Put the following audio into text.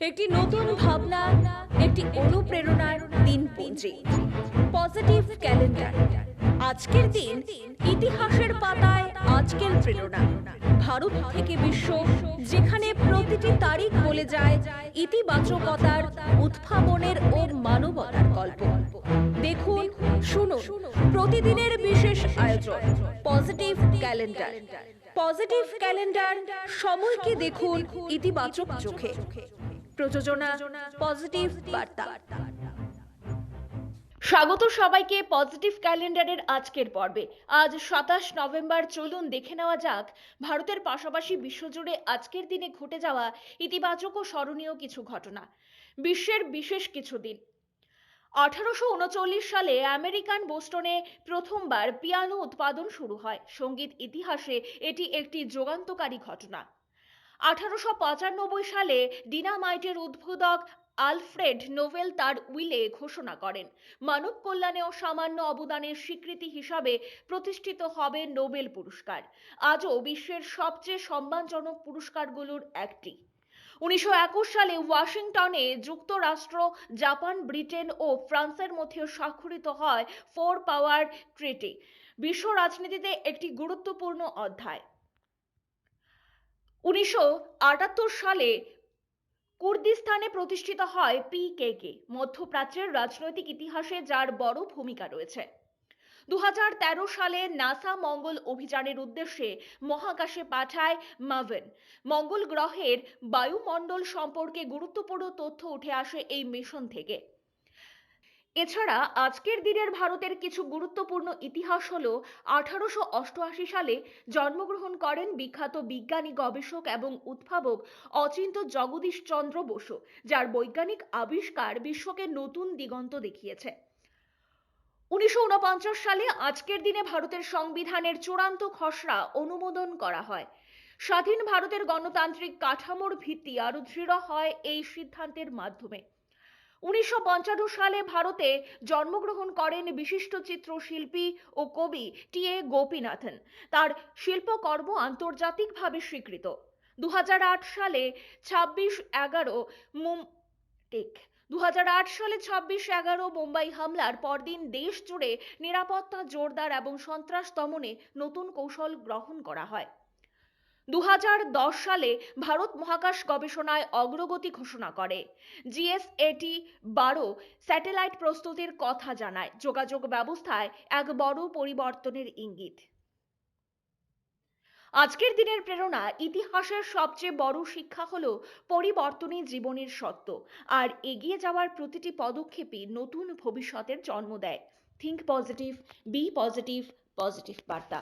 একটি নতুন ভাবনা, একটি অনুপ্রেরণার দিনপঞ্জি পজিটিভ ক্যালেন্ডার আজকের দিন ইতিহাসের পাতায় আজকের প্রেরণা। ভারত থেকে বিশ্ব, যেখানে প্রতিটি তারিখ বলে যায় ইতিবাচকতার উদ্ভাবনের ও মানবতার গল্প। দেখুন, শুনুন, প্রতিদিনের বিশেষ আয়োজন পজিটিভ ক্যালেন্ডার পজিটিভ ক্যালেন্ডার সময়কে দেখুন ইতিবাচক চোখে। প্রযোজনা পজিটিভ বার্তা। স্বাগত সবাইকে পজিটিভ ক্যালেন্ডারের আজকের পর্বে। আজ সাতাশ নভেম্বর, চলুন দেখে নেওয়া যাক, ভারতের পাশাপাশি বিশ্বজুড়ে আজকের দিনে ঘটে যাওয়া ইতিবাচক ও স্মরণীয় কিছু ঘটনা। বিশ্বের বিশেষ কিছু দিন। আঠারোশো উনচল্লিশ সালে আমেরিকান বোস্টনে প্রথমবার পিয়ানো উৎপাদন শুরু হয়। সংগীত ইতিহাসে এটি একটি যুগান্তকারী ঘটনা। আঠারোশো পঁচানব্বই সালে ডিনামাইটের উদ্বোধক আলফ্রেড নোভেল তার উইলে ঘোষণা করেন। মানব কল্যাণে সামান্য অবদানের স্বীকৃতি হিসাবে প্রতিষ্ঠিত হবে নোবেল পুরস্কার। আজও বিশ্বের সবচেয়ে সম্মানজনক পুরস্কারগুলোর একটি। উনিশশো একুশ সালে ওয়াশিংটনে যুক্তরাষ্ট্র, জাপান, ব্রিটেন ও ফ্রান্সের মধ্যে স্বাক্ষরিত হয় ফোর পাওয়ার ট্রিটি। বিশ্ব রাজনীতিতে একটি গুরুত্বপূর্ণ অধ্যায়। উনিশশো আটাত্তর সালে কুর্দিস্তানে প্রতিষ্ঠিত হয় পিকেকে মধ্যপ্রাচ্যের রাজনৈতিক ইতিহাসে যার বড় ভূমিকা রয়েছে। দু হাজার তেরো সালে নাসা মঙ্গল অভিযানের উদ্দেশ্যে মহাকাশে পাঠায় মাভেন। মঙ্গল গ্রহের বায়ুমণ্ডল সম্পর্কে গুরুত্বপূর্ণ তথ্য উঠে আসে এই মিশন থেকে। এছাড়া আজকের দিনের ভারতের কিছু গুরুত্বপূর্ণ ইতিহাস হল আঠারোশো অষ্টআশি সালে জন্মগ্রহণ করেন বিখ্যাত বিজ্ঞানী, গবেষক এবং উদ্ভাবক অচিন্ত জগদীশ চন্দ্র বসু, যার বৈজ্ঞানিক আবিষ্কার বিশ্বকে নতুন দিগন্ত দেখিয়েছে। উনিশশো উনপঞ্চাশ সালে আজকের দিনে ভারতের সংবিধানের চূড়ান্ত খসড়া অনুমোদন করা হয়। স্বাধীন ভারতের গণতান্ত্রিক কাঠামোর ভিত্তি আরও দৃঢ় হয় এই সিদ্ধান্তের মাধ্যমে। উনিশশো সালে ভারতে জন্মগ্রহণ করেন বিশিষ্ট চিত্রশিল্পী ও কবি টি এ গোপীনাথন। তার শিল্পকর্ম আন্তর্জাতিকভাবে স্বীকৃত। দু হাজার আট সালে ছাব্বিশ এগারো মুম টেক। দু সালে ছাব্বিশ এগারো মুম্বাই হামলার পরদিন দেশ জুড়ে নিরাপত্তা, জোরদার এবং সন্ত্রাস দমনে নতুন কৌশল গ্রহণ করা হয়। দু হাজার দশ সালে ভারত মহাকাশ গবেষণায় অগ্রগতি ঘোষণা করে। জিএসএটি বারো স্যাটেলাইট প্রস্তুতির কথা জানায়। যোগাযোগ ব্যবস্থায় এক বড় পরিবর্তনের ইঙ্গিত। আজকের দিনের প্রেরণা, ইতিহাসের সবচেয়ে বড় শিক্ষা হলো পরিবর্তনই জীবনের সত্য, আর এগিয়ে যাওয়ার প্রতিটি পদক্ষেপই নতুন ভবিষ্যতের জন্ম দেয়। Think positive be positive positive বার্তা।